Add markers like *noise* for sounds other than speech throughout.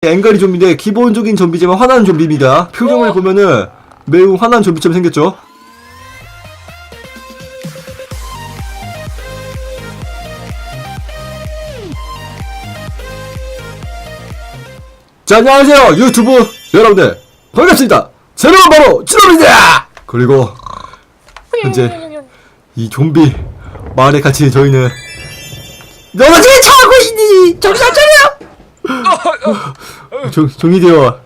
앵가리 좀비인데 기본적인 좀비지만 화나는 좀비입니다. 표정을 어. 보면은 매우 화난 좀비처럼 생겼죠. 자 안녕하세요 유튜브 여러분들 반갑습니다. 새로운 바로 지놈입니다. 그리고 현재 이 좀비 마을에 갇힌 저희는 너가 지금 차고 있니? 정신 안 차려? 종, 종이 되어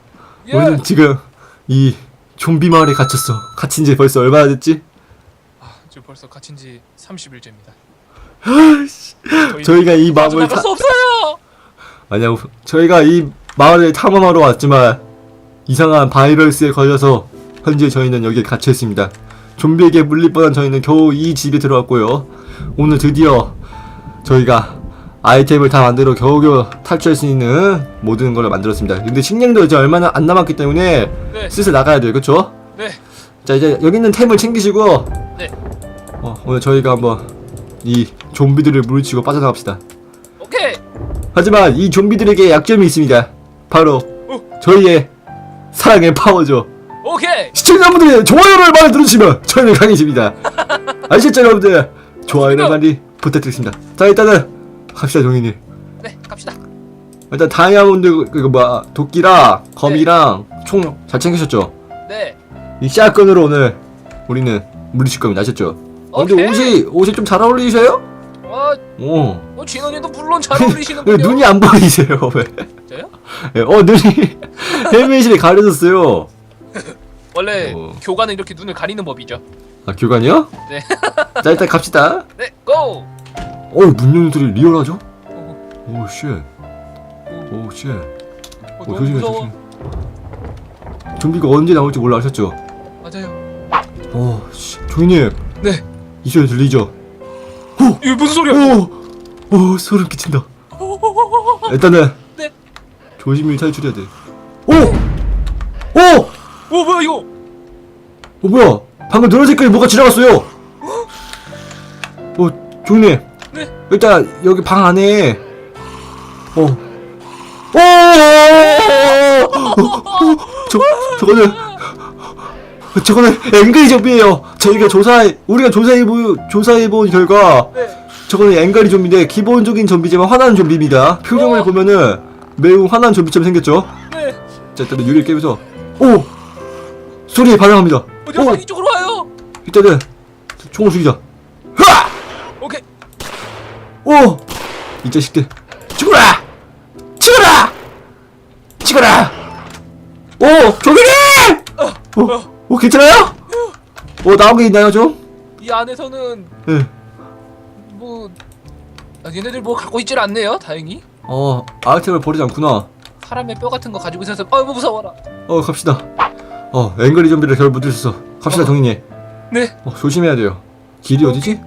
예. 우리는 지금 이 좀비 마을에 갇혔어. 갇힌 지 벌써 얼마나 됐지? 지금 벌써 갇힌 지 30일째입니다. *laughs* 저희가 이 마음을 나갈. 수 없어요. 아니야, 저희가 이 마을을 탐험하러 왔지만 이상한 바이러스에 걸려서 현재 저희는 여기에 갇혀 있습니다. 좀비에게 물릴 뻔한 저희는 겨우 이 집에 들어왔고요. 오늘 드디어 저희가 아이템을 다 만들어 겨우겨우 탈출할 수 있는 모든 걸 만들었습니다. 근데 식량도 이제 얼마나 안 남았기 때문에 네. 슬슬 나가야 돼요, 그쵸? 네. 자 이제 여기 있는 템을 챙기시고 네. 어, 오늘 저희가 한번 이 좀비들을 물리치고 빠져나갑시다. 오케이. 하지만 이 좀비들에게 약점이 있습니다. 바로 어. 저희의 사랑의 파워죠. 오케이. 시청자분들이 좋아요를 많이 누르시면 저희는 강해집니다. *laughs* 아시겠죠 여러분들? 좋아요를. 많이 부탁드리겠습니다. 자 일단은 갑시다 종이님. 네, 갑시다. 일단 다이아몬드 그- 그거 뭐야 도끼랑 검이랑 총 잘 챙기셨죠? 네. 이 샷건으로 오늘 우리는 물리칠 겁니다. 아셨죠? 어, 근데 오케이. 옷이 옷이 좀 잘 어울리세요? 어, 오. 어 진원이도 물론 잘 *laughs* 왜 어울리시는군요. 눈이 안 보이세요? 왜? 저요? 예, 어 눈이 *laughs* 헬멧이 가려졌어요. *laughs* 원래 어. 교관은 이렇게 눈을 가리는 법이죠. 아 교관이요? 네. 자 일단 갑시다. 네, 고. 어문 여는 소리 리얼하죠? 어, 오 쉣. 오 쉣. 어, 어, 너무 조심해 무서워. 조심. 좀비가 언제 나올지 몰라 아셨죠? 맞아요. 어 씨. 종이님 네. 이 소리 들리죠? 이게 무슨 소리야? 오! 오 소름 끼친다. 일단은 네. 조심히 탈출해야 돼. 오! 오! 오, 뭐야 이거? 어 뭐야? 방금 노란 색깔이 뭐가 지나갔어요. 어, 종님. 네. 일단 여기 방 안에 어. 오! 저 저거는 저거는 앵그리 좀비예요. 저희가 조사해 우리가 조사해 보 조사해 본 결과 네. 저거는 앵가리 좀비인데 기본적인 좀비지만 화나는 좀비입니다. 표정을 어. 보면은 매우 화난 좀비처럼 생겼죠. 네. 자 일단은 유리를 깨면서 오 소리에 반응합니다. 어, 녀석 이쪽으로 와요. 일단은 총을 죽이자. 오! 이 자식들 죽어라! 죽어라! 죽어라! 오! 조기님! 오, 오 괜찮아요? 오 나온 게 있나요 좀? 이 안에서는 예. 뭐 아, 얘네들 뭐 갖고 있질 않네요. 다행히. 어 아이템을 버리지 않구나. 사람의 뼈 같은 거 가지고 있어서 아이고 무서워라. 어 갑시다. 어 앵그리 좀비를 결국 묻으셨어. 갑시다 어. 정인이. 네. 어 조심해야 돼요. 길이 어디지?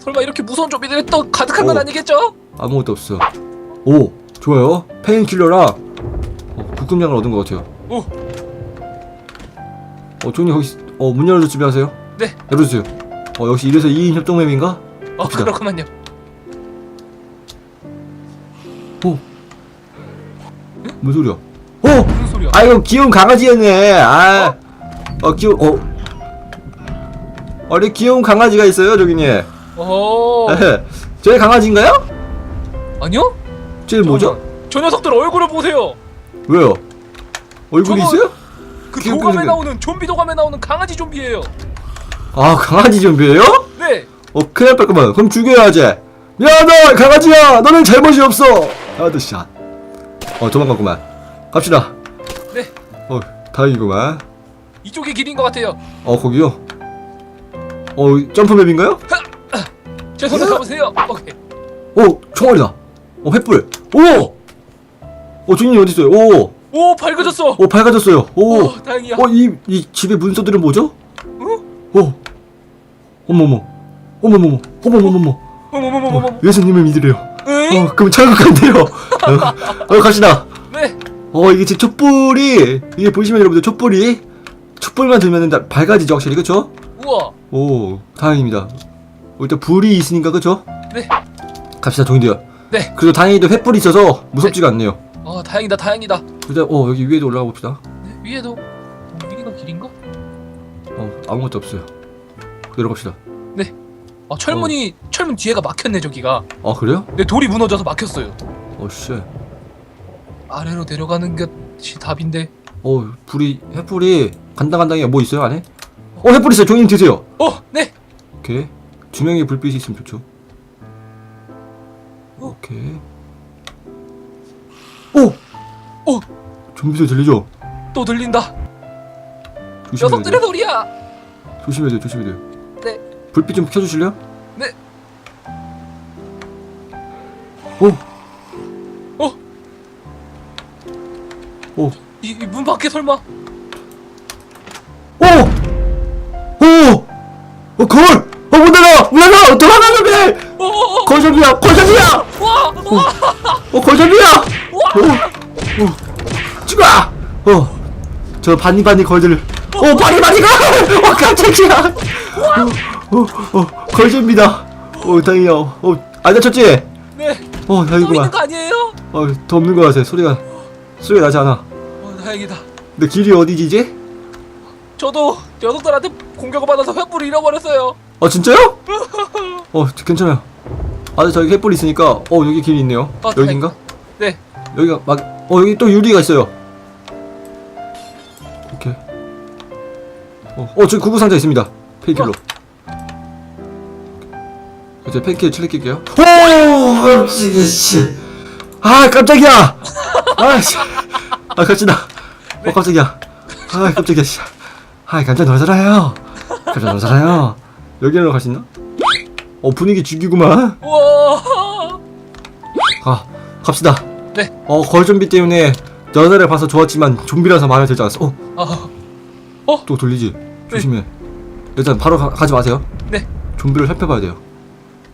설마 이렇게 무서운 좀비들이 또 가득한 건 오. 아니겠죠? 아무것도 없어. 오 좋아요. 페인킬러랑 어, 부금량을 얻은 것 같아요. 오. 어 종이 거기 어 문 열어줄 준비하세요. 네. 열어주세요. 어 역시 이래서 2인 협동맵인가? 어 갑시다. 그렇구만요. 오. 무슨 소리야? 오! 무슨 소리야? 아 이거 귀여운 강아지였네. 아. 어 귀여 어. 어리 귀여운 강아지가 있어요 저기니. 어 *laughs* 저희 강아지인가요? 아니요? 쟤 뭐죠? 저 녀석들 얼굴을 보세요. 왜요? 얼굴이 저거- 있어요? 그 도감에 생겼- 나오는 좀비 도감에 나오는 강아지 좀비예요. 아 강아지 좀비예요? 네. 어 큰일 날 거면 그럼 죽여야지. 야너 강아지야 너는 잘못이 없어. 아드샷. 어 도망갔구만. 갑시다. 네. 어 다행이구만. 이쪽이 길인 것 같아요. 어 거기요. 어 점프맵인가요? 제 손에 잡으세요. 오케이. 오 총알이다. 어 횃불. 오. 어 주인님 어디 있어요? 오. 오 밝아졌어. 오 밝아졌어요. 오. 오, 다행이야. 어이이 집의 문서들은 뭐죠? 어? 오. 어머머. 어머머머. 어머머머머. 어머머머머머. 예수님을 믿으래요. 응? 어 그럼 천국 간대요. *laughs* 어, 어 갑시다. 네. 어 이게 지금 촛불이 이게 보시면 여러분들 촛불이 촛불만 들면은 다 밝아지죠 확실히 그쵸? 우와. 오 다행입니다. 어, 일단 불이 있으니까 그쵸? 네. 갑시다 동인데요. 네. 그리고 다행히도 횃불이 있어서 무섭지가 않네요. 어아 다행이다 다행이다. 일단 어 여기 위에도 올라가 봅시다. 네, 위에도 어, 여기가 길인가? 어 아무것도 없어요. 내려갑시다. 아 철문이 철문 뒤에가 막혔네 저기가. 아 그래요? 내 돌이 무너져서 막혔어요. 어 씨. 아래로 내려가는 것이 답인데. 어 불이 횃불이 간당간당해 뭐 있어요 안에? 어 횃불 있어요. 종이님 드세요. 어 네. 오케이. 두 명의 불빛이 있으면 좋죠. 어. 오케이. 오! 오! 좀비 소리 들리죠? 또 들린다. 조심해야 녀석들의 돼요. 소리야. 조심해야 돼요. 조심해야 돼요. 네. 불빛 좀 켜주실래요? 네. 오! 어? 오! 이문 밖에 설마? 오! 오! 어, 거울! 어! 어, 어, 어, 거점이야! 거점이야! 와, 와, 어, 거점이야! 와. 어, 어, 죽어! 어, 저 바니바니 걸들. 어, 바니바니가! 어, 깜짝이야! 어, 어, 어, 걸점입니다. 어, 다행이야. 어, 안 다쳤지? 네. 어, 또 있는 다행이구만. 거 아니에요? 어, 더 없는 거 같아. 소리가, 소리가 나지 않아. 어, 다행이다. 근데 길이 어디지, 이제? 저도 녀석들한테 공격을 받아서 횃불을 잃어버렸어요. 어, 진짜요? 어, 괜찮아요. 아, 저기 횃불 있으니까, 어, 여기 길이 있네요. 아, 여긴가? 네. 여기가 막, 어, 여기 또 유리가 있어요. 오케이. 어, 어, 저기 구구 상자 있습니다. 페이킬로. 이제 페이킬 칠레낄게요. 오! 씨, 씨. 아, 깜짝이야! 아, 씨. 아, 깜짝이야. 어, 깜짝이야. 아, 깜짝이야, 씨. 아, 깜짝 놀잖아요. 깜짝 놀잖아요. 여기로 있나? 어, 분위기 죽이구만. 우와. 가 갑시다. 네. 어 거울 좀비 때문에 여자를 봐서 좋았지만 좀비라서 마음에 들지 않았어. 어, 아, 또 돌리지. 조심해. 일단 바로 가, 가지 마세요. 네. 좀비를 살펴봐야 돼요.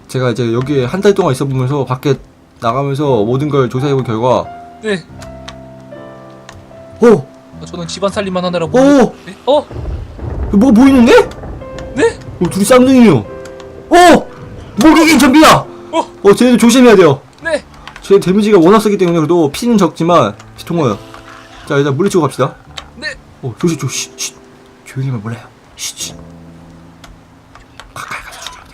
제가 이제 여기에 한 달 동안 있어보면서 밖에 나가면서 모든 걸 조사해본 결과, 네. 오, 어, 저는 집안 살림만 하느라고. 오, 네? 어? 뭐 보이는데? 네? 어, 둘이 쌍둥이에요. 오, 목이긴 좀비야. 어? 어, 쟤네들 조심해야 돼요. 네. 제 데미지가 워낙 세기 때문에 그래도 피는 적지만 통과요. 자 일단 물리치고 갑시다. 네. 어 조심 조심 쉿, 쉿. 조용히 하면 몰라요. 쉿, 쉿. 가까이 가서 죽여야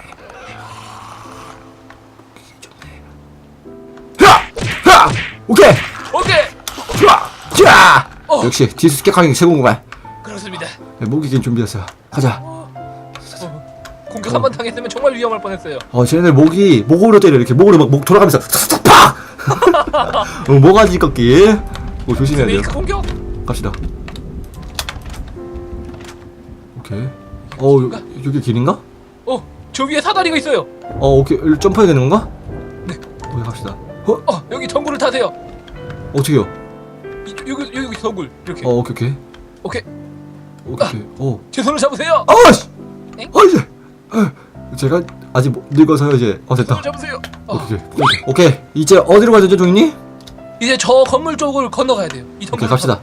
돼. 하! 하! 오케이. 오케이. 좋아. 좋아. 어. 역시 습격하는 게 최고구만. 그렇습니다. 네, 목이 긴 좀비였어요. 가자. 어, 공격 한 번 당했으면 정말 위험할 뻔했어요. 어 쟤네들 목이 목으로 때려 이렇게 목으로 막 목 돌아가면서 탁탁 팍. *laughs* 어, 모가지 꺾기. 뭐 조심해야 돼요. 메이크 공격. 갑시다. 오케이. 어, 요, 여기 길인가? 어, 저 위에 사다리가 있어요. 어, 오케이. 여기 점프해야 되는 건가? 네. 오케이, 갑시다. 어, 어, 여기 전구를 타세요. 어떻게요? 이쪽 여기 여기 전굴 이렇게. 어, 오케이, 오케이. 오케이. 오케이, 오케이. 어. 제 손을 잡으세요. 아, 씨! 엥? 아! 아, 제가 아직 못 늙어서요, 이제. 어, 됐다. 손을 잡으세요. 어, 오케이, 오케이. 오케이. 이제 어디로 가야 되죠, 종이님? 이제 저 건물 쪽을 건너가야 돼요. 이 오케이, 전굴. 갑시다.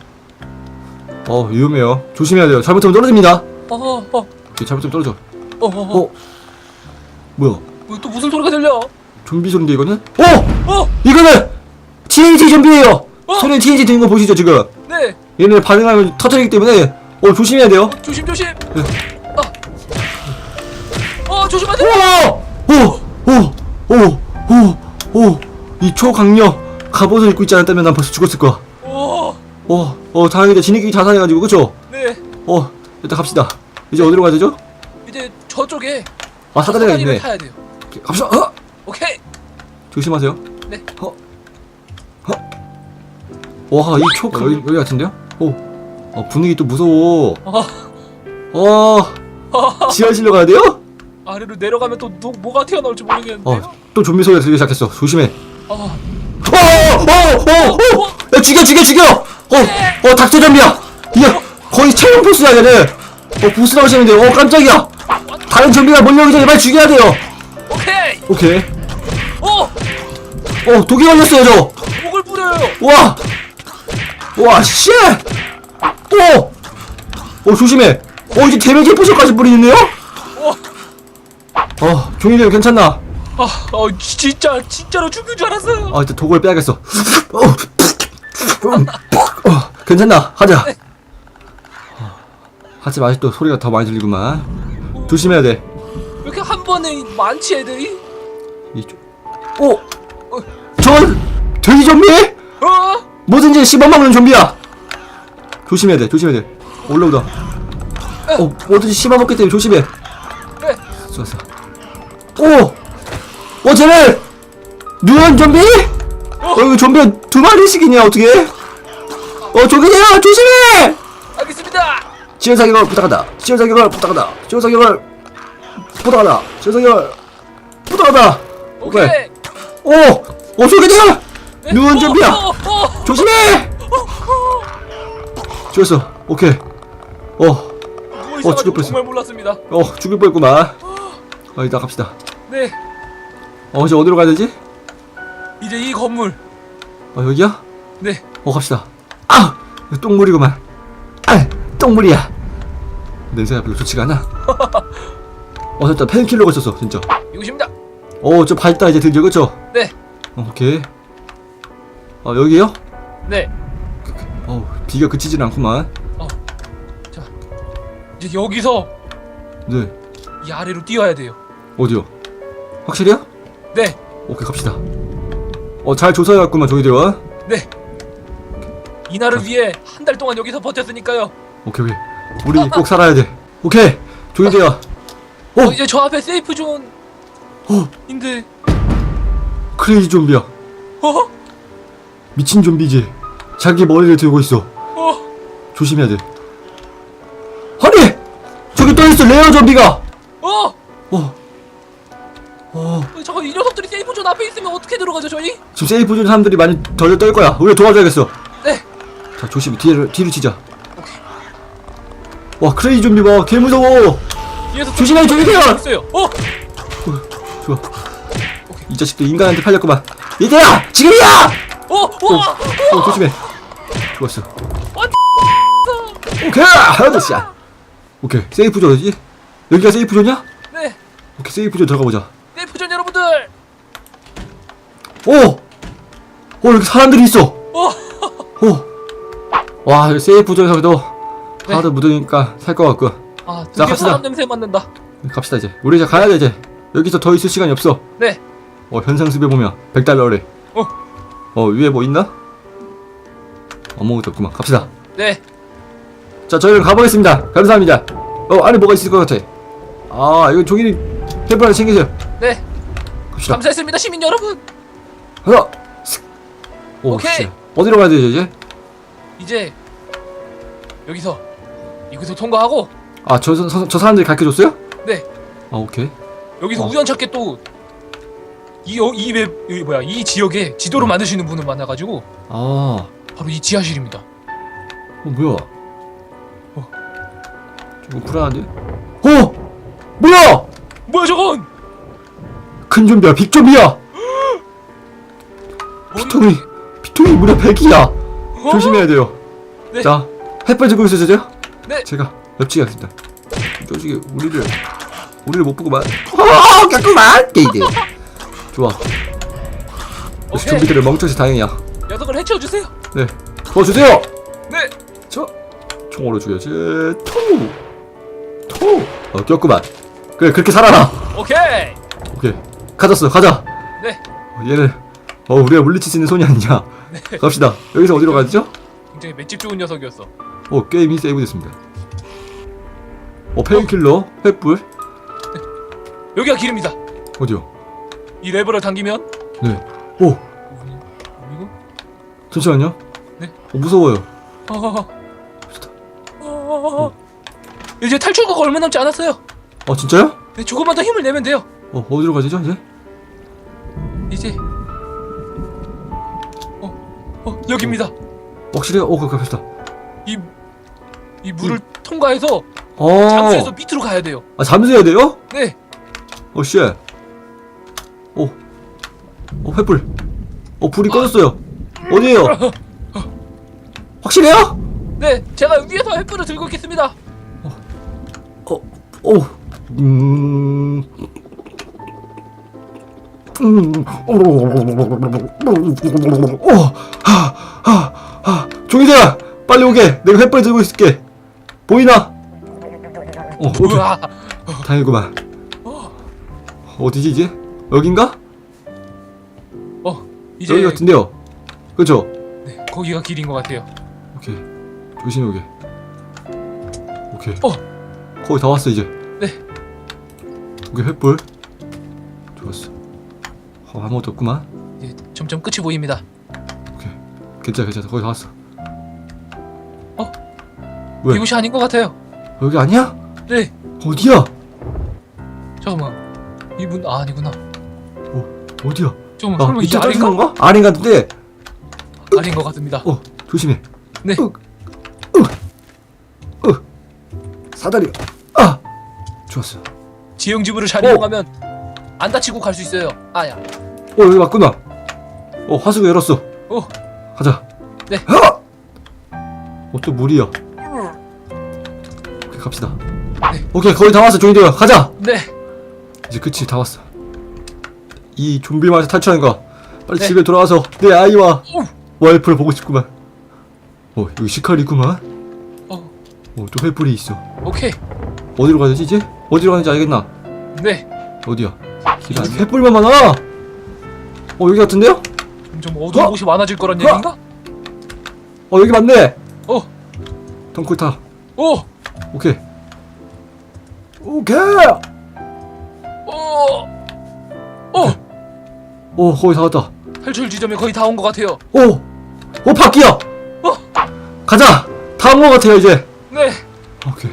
어, 위험해요. 조심해야 돼요. 잘못하면 떨어집니다. 어, 어, 어, 오케이, 잘못하면 떨어져. 어, 어, 어. 어? 뭐야? 어, 또 무슨 소리가 들려? 좀비 소리인데, 이거는? 어! 어, 이거는 TNT 좀비예요. 어? 손에 TNT 드는 거 보시죠 지금? 네. 얘네 반응하면 터뜨리기 때문에 어 조심해야 돼요. 조심 조심. 네. 어, 어 조심하세요. 오오오오오오이 초강력 갑옷을 입고 있지 않았다면 난 벌써 죽었을 거야. 오, 어, 어 다행이다 진입이 자살해가지고 그쵸? 네. 어 일단 갑시다. 이제 어디로 가야 되죠? 이제 저쪽에 아 사다리가 사다리를 있네. 타야 돼요. 갑시다. 어! 오케이. 조심하세요. 네. 어. 어. 와이 초 여기 여기 같은데요? 오. 어 분위기 또 무서워. 어, 어. 지하실로 가야 돼요? 아래로 내려가면 또 노, 뭐가 튀어나올지 모르겠는데요. 어, 또 좀비 소리가 들리기 시작했어. 조심해. 어, 어, 어, 어, 어, 야, 죽여, 죽여, 죽여! 어, 어, 닥터 좀비야! 야, 거의 체험 보스야, 얘네! 어, 보스 나오시는데, 어, 깜짝이야! 다른 좀비가 몰려오기 전에 빨리 죽여야 돼요! 오케이. 오케이. 어, 어, 독이 걸렸어요, 저! 목을 뿌려요. 와! 와, 씨! 오! 어, 조심해! 어, 이제 데미지 포션까지 뿌리는데요? 어, 어, 종이들 괜찮나? 아, 어, 지- 진짜 진짜로 죽는 줄 알았어요. 아, 일단 독을 빼야겠어. 어, 음, 어, 괜찮나? 가자. 어, 하지만 아직도 소리가 더 많이 들리구만. 조심해야 돼. 왜 이렇게 한 번에 많지 애들이? 이쪽. 오, 어, 저건 돼지 좀비? 어? 뭐든지 씹어먹는 좀비야. 조심해야 돼. 조심해야 돼. 올라오다. 어, 뭐든지 씹어먹기 때문에 조심해. 네. 좋았어. 오, 어, 쟤네 누런 좀비? 어, 이거 좀비가 두 마리씩이냐 어떻게? 어, 저기네요. 조심해. 알겠습니다. 지원 사격을 부탁한다. 지원 사격을 부탁한다. 지원 사격을 부탁한다. 지원 사격을 부탁한다. 오케이. 오케이. 오, 어, 저기네요. 어, 좀비야. 어, 어. 조심해. 죽였어. 오케이. 어, 누워 있어가지고 뻔했어. 정말 몰랐습니다. 어, 죽일 뻔했구만. 어, 이따 갑시다. 네. 어, 이제 어디로 가야 되지? 이제 이 건물. 어, 여기야? 네. 어, 갑시다. 아, 이거 똥물이구만. 아, 똥물이야. 냄새가 별로 좋지가 않아. *laughs* 어, 진짜 펜킬러가 있었어, 진짜. 이곳입니다. 어, 저 밝다 이제 드디어 그쵸? 네. 어, 오케이. 어, 여기요? 네. 어, 비가 그치진 않구만. 이제 여기서 네. 이 아래로 뛰어야 돼요. 어디요? 확실해요? 네. 오케이, 갑시다. 어, 잘 조사해왔구만, 저희들와. 네. 이날을 위해 한 달 동안 여기서 버텼으니까요. 오케이, 오케이. 우리 꼭 살아야 돼. 오케이. 조이대야. 어, 어, 이제 저 앞에 세이프 존. 어, 인데. 크레이지 좀비야. 어? 미친 좀비지. 자기 머리를 들고 있어. 어? 조심해야 돼. 아니! 저기 떠 있어, 레어 좀비가! 어? 어. 어. 잠깐 이 녀석들이 세이프 존 앞에 있으면 어떻게 들어가죠, 저희? 지금 세이프 중 사람들이 많이 덜덜 떨 거야. 우리가 도와줘야겠어. 네. 자, 조심히 뒤를, 뒤로 치자. 와, 크레이지 좀비 봐. 개 무서워. 이 녀석 조심해, 조심해요! 있어요. 어? 좋아. 이 자식도 인간한테 팔렸구만. 얘들아! 지금이야! 어? 와! 어, 조심해. 좋았어. 어, 오케이! 하나 샷. 오케이. 세이프 존이지? 여기가 세이프 존이야? 네. 오케이, 세이프 존 들어가 보자. 오! 어, 여기 사람들이 있어! 어? 오! 와, 여기 세이프 존에서도 네. 하나도 묻으니까 살 것 같고. 아, 자, 드디어 갑시다. 사람 냄새 맡는다. 갑시다, 이제. 우리 이제 가야 돼, 이제. 여기서 더 있을 시간이 없어. 네. 어, 현상수배 보면 100달러래. 어. 어, 위에 뭐 있나? 아무것도 없구만. 갑시다. 네. 자, 저희는 가보겠습니다. 감사합니다. 어, 안에 뭐가 있을 것 같아. 아, 이거 종이 테이프 하나 챙기세요. 네. 갑시다. 감사했습니다, 시민 여러분. 하나, 슥. 오, 오케이. 씨. 어디로 가야 되죠, 이제? 이제 여기서 이곳을 통과하고 아, 저, 저, 저 사람들이 가르쳐줬어요? 네. 아, 오케이. 여기서 어. 우연찮게 또이이 웹, 이 뭐야 이 지역에 지도를 만드시는 분을 만나가지고 아, 바로 이 지하실입니다. 어, 뭐야? 어. 조금 불안한데? 어! 뭐야! 뭐야 저건? 큰 좀비야, 빅 좀비야! 피통이, 피통이 무려 100이야! 어? 조심해야 돼요. 네. 자, 햇볕 들고 있으세요? 네. 제가 옆치기 하겠습니다. 저쪽에 우리를 우리를 못 보고 만. 어, 깨끗만 게이드. 좋아. 역시 오케이. 좀비들을 멍청해서 다행이야. 녀석을 해치워주세요. 네, 도와주세요. 네. 저 총으로 죽여야지. 토, 토. 어, 꼈구만. 그래, 그렇게 살아라. 오케이. 오케이, 가졌어, 가자. 네. 어, 얘는 어 우리가 물리칠 수 있는 손이 아니냐. 네. 갑시다. 여기서 어디로 가죠? 굉장히 맷집 좋은 녀석이었어. 어 게임이 세이브됐습니다. 어 페인킬러, 횃불 여기가 길입니다. 어디요? 이 레버를 당기면 네. 오 이거 잠시만요. 네. 어, 무서워요. 아, 아, 이제 탈출구가 얼마 남지 않았어요. 어 진짜요? 네, 조금만 더 힘을 내면 돼요. 어 어디로 이제? 이제 여기입니다. 확실히 어 가- 갑시다. 이, 이 물을 통과해서 어. 잠수해서 밑으로 가야 돼요. 아 잠수해야 돼요? 네, 어 씨. 오. 어 횃불. 어 불이 꺼졌어요. 어디에요? *laughs* 확실해요? 네, 제가 위에서 횃불을 들고 있겠습니다. 어. 오. 음. 음. 오. 하. 종이들아 빨리 오게 내가 횃불 들고 있을게 보이나? 어 오케이 우와. 다행이구만 어, 어디지 이제? 여긴가? 어, 이제 여기 같은데요 그쵸? 네, 거기가 길인 것 같아요. 오케이 조심히 오게 오케이 어. 거의 다 왔어 이제 네. 오케이 횃불 좋았어 어, 아무것도 없구만 이제 점점 끝이 보입니다. 오케이 괜찮아 괜찮아 거의 다 왔어 어? 왜? 이곳이 아닌 것 같아요. 여기 아니야? 네, 어디야? 잠깐만. 이분 아, 아니구나. 어디야? 좀 아 설마 이게 이쪽 아닌가? 떨어지는 건가? 아닌 것 같은데 아닌 것 같습니다. 어 조심해 네. 으, 으, 으. 사다리 아 좋았어 지형 지부를 잘 어. 이용하면 안 다치고 갈 수 있어요. 아야. 어 여기 맞구나 어 화수구 열었어 어. 가자 네. 어 또 물이야 오케이 갑시다 네. 오케이 거의 다 왔어 종이들 가자 네. 이제 끝이 다 왔어 이 좀비 마을에서 탈출하는 거 빨리 네. 집에 돌아와서 내 아이와 오. 와이프를 보고 싶구만 어 여기 시칼이 있구만 어, 어또 횃불이 있어 오케이. 어디로 가야 되지 이제? 어디로 가는지 알겠나? 네. 어디야? 길 아니 횃불만 많아 어 여기 같은데요? 점점 어두운 어? 곳이 많아질 거란 어? 얘기인가? 어 여기 맞네 어, 덩쿨타 오, 오케이 오케이 오, 오. 오 거의 다 왔다 탈출 지점에 거의 다 온 것 같아요. 오! 오 바퀴야! 어, 가자! 다 온 것 같아요 이제 네. 오케이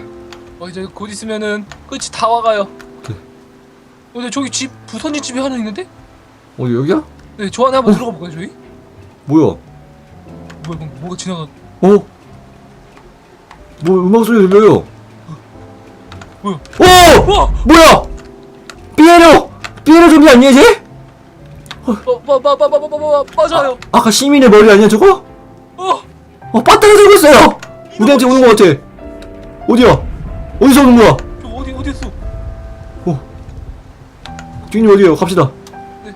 어, 이제 곧 있으면은 끝이 다 와가요. 오케이. 어, 근데 저기 집 부서진 집이 하나 있는데? 어디 여기야? 네, 저 안에 한번 어? 들어가 볼까요, 저희? 뭐야? 뭐야, 뭐, 뭐가 지나가? 어? 뭐 음악 소리 들려요 뭐야? 오! 와, 뭐야! 삐에로! 삐에로 좀비 아니야 이제? 어, 마, 마, 마, 맞아요. 아까 시민의 머리 아니야 저거? 어, 어 빠따가 들고 있어요! 우리한테 오는 것 같아 어디야? 어디서 오는 거야? 저 어디 어디 있어? 주인님 어디에요? 갑시다 네.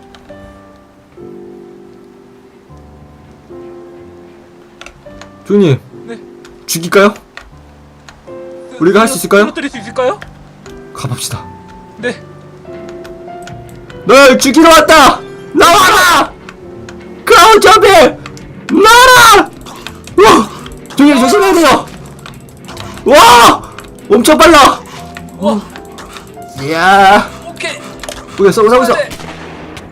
주인님 네. 죽일까요? 우리가 할 수 있을까요? 떨어뜨릴 수 있을까요? 가봅시다 네. 널 죽이러 왔다! 나와라! 크라운 점비! 나와라! 와! 저기 조심해야 돼요! 와! 엄청 빨라! 와, 이야! 오케이. 우리 싸고 싸고 싸 네.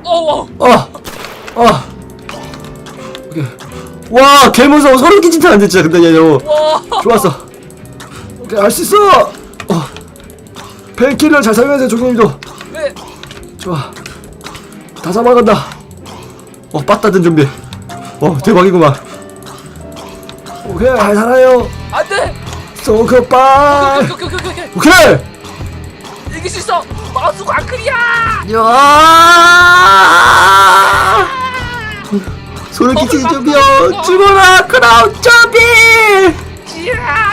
어, 어, 어! 어! 오케이. 와! 개 무서워! 소름 끼친 안 진짜 근데 얘 너. 와. 좋았어! 오케이 할수 있어! 어! 펜킬을 잘 사용해서 조경님도 네. 좋아 다 잡아간다 어 빠따든 준비 어 대박이구만 오케이 잘 살아요 안 돼. 소크빠 오케이, 오케이, 오케이, 오케이, 오케이. 이길 수 있어. 마우스가 아크리야. 야 소름 끼치는 좀비요 죽어라 크라운 좀비 지야.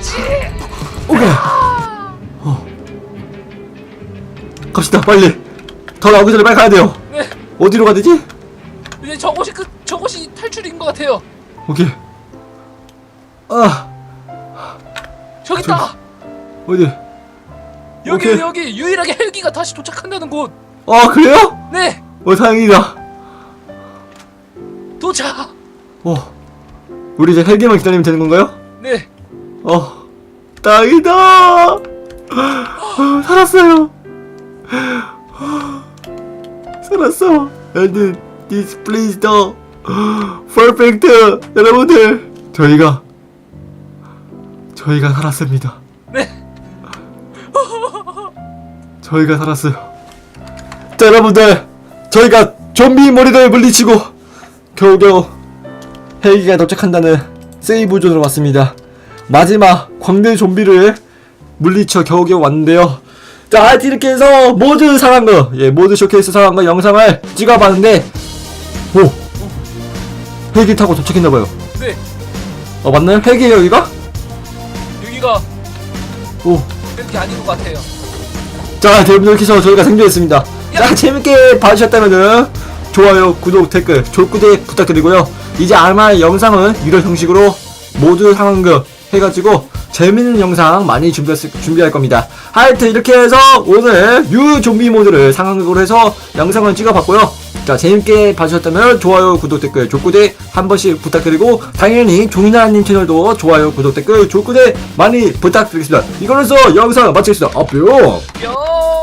지. 오케이 어 갑시다 빨리 더 나오기 전에 빨리 가야 돼요 네. 어디로 가야 되지? 이제 저것이 그 저것이 탈출인 것 같아요. 오케이 아 저기 있다. 어디 여기 오케이. 여기 유일하게 헬기가 다시 도착한다는 곳. 아 그래요? 네. 어 다행이다 도착. 어 우리 이제 헬기만 기다리면 되는 건가요? 네. 어 어, *gasps* 살았어요 *gasps* 살았어 and this the perfect 여러분들 저희가 저희가 살았습니다 네. *laughs* 저희가 살았어요 자 여러분들 저희가 좀비 머리를 물리치고 겨우겨우 헬기가 도착한다는 세이브 존으로 왔습니다 마지막 광대 좀비를 물리쳐 겨우겨우 왔는데요 자 하여튼 이렇게 해서 상한 거, 예, 모두 쇼케이스 거 영상을 찍어봤는데, 오! 헬기 타고 도착했나봐요. 네. 어, 맞나요? 헬기예요, 여기가? 여기가 오. 이렇게 아닌 것 같아요. 자, 여러분들 이렇게 해서 저희가 생존했습니다. 자, 재밌게 봐주셨다면은, 좋아요, 구독, 댓글, 졸구대 부탁드리고요. 이제 아마 영상은 이런 형식으로 모두 상황극 해가지고 재밌는 영상 많이 준비, 준비할 겁니다. 하여튼 이렇게 해서 오늘 뉴 좀비 모드를 상황극으로 해서 영상을 찍어봤고요. 자 재밌게 봐주셨다면 좋아요, 구독, 댓글, 졸구대 한 번씩 부탁드리고 당연히 종이나님 채널도 좋아요, 구독, 댓글, 졸구대 많이 부탁드리겠습니다. 이걸로서 영상 마치겠습니다. 아, 뿅! 뿅